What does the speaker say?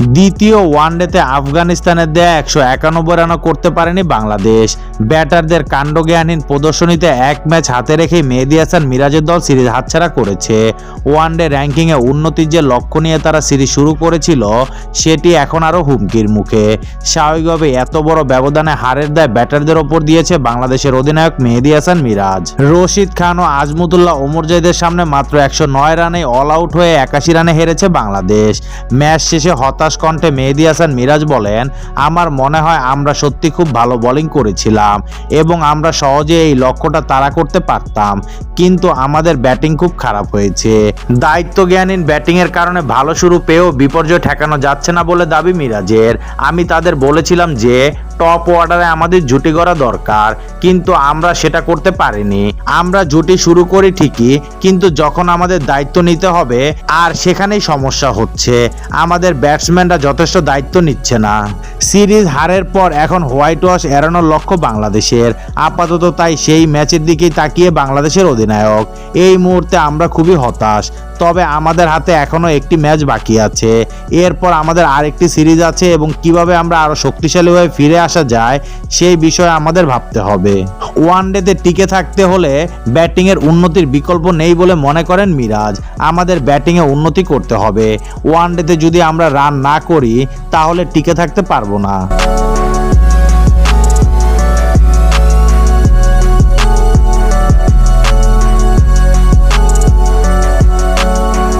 দ্বিতীয় ওয়ানডেতে আফগানিস্তানের দেয়া একশো একানব্বই রানও করতে পারেনি বাংলাদেশ। ব্যাটারদের কাণ্ডজ্ঞানহীন প্রদর্শনীতে এক ম্যাচ হাতে রেখেই মেহেদি হাসান মিরাজের দল সিরিজ হাতছাড়া করেছে। ওয়ানডে র্যাঙ্কিংয়ে উন্নতির যে লক্ষ্য নিয়ে তারা সিরিজ শুরু করেছিল, সেটি এখন আরও হুমকির মুখে। স্বাভাবিকভাবে এত বড় ব্যবধানে হারের দায় ব্যাটারদের ওপর দিয়েছে বাংলাদেশের অধিনায়ক মেহেদি হাসান মিরাজ। রশিদ খান ও আজমুদুল্লাহ ওমর জাইদের সামনে মাত্র একশো নয় রানে অল আউট হয়ে একাশি রানে হেরেছে বাংলাদেশ। ম্যাচ শেষে হতাশ কণ্ঠে মেহেদি হাসান মিরাজ বলেন, আমার মনে হয় আমরা সত্যি খুব ভালো বোলিং করেছিলাম এবং আমরা সহজে এই লক্ষ্যটা তাড়া করতে পারতাম। কিন্তু আমাদের ব্যাটিং খুব খারাপ হয়েছে। দায়িত্ব জ্ঞানহীন ব্যাটিংয়ের কারণে ভালো শুরু পেয়েও বিপর্যয় ঠেকানো যাচ্ছে না বলে দাবি মিরাজের। আমি তাদের বলেছিলাম যে টপ অর্ডারে আমাদের জুটি করা দরকার, কিন্তু আমরা সেটা করতে পারিনি। আমরা জুটি শুরু করি ঠিকই, কিন্তু যখন আমাদের দায়িত্ব নিতে হবে, আর সেখানেই সমস্যা হচ্ছে। আমাদের ব্যাটসম্যানরা যথেষ্ট দায়িত্ব নিচ্ছে না। সিরিজ হারের পর এখন হোয়াইট ওয়াশ এড়ানোর লক্ষ্য বাংলাদেশের। আপাতত তাই সেই ম্যাচের দিকেই তাকিয়ে বাংলাদেশের অধিনায়ক। এই মুহূর্তে আমরা খুবই হতাশ, তবে আমাদের হাতে এখনও একটি ম্যাচ বাকি আছে। এরপর আমাদের আরেকটি সিরিজ আছে এবং কীভাবে আমরা আরও শক্তিশালী হয়ে ফিরে আসা যায়, সেই বিষয়ে আমাদের ভাবতে হবে। ওয়ান ওয়ানডেতে টিকে থাকতে হলে ব্যাটিংয়ের উন্নতির বিকল্প নেই বলে মনে করেন মিরাজ। আমাদের ব্যাটিংয়ে উন্নতি করতে হবে। ওয়ান ওয়ানডেতে যদি আমরা রান না করি, তাহলে টিকে থাকতে পারব না।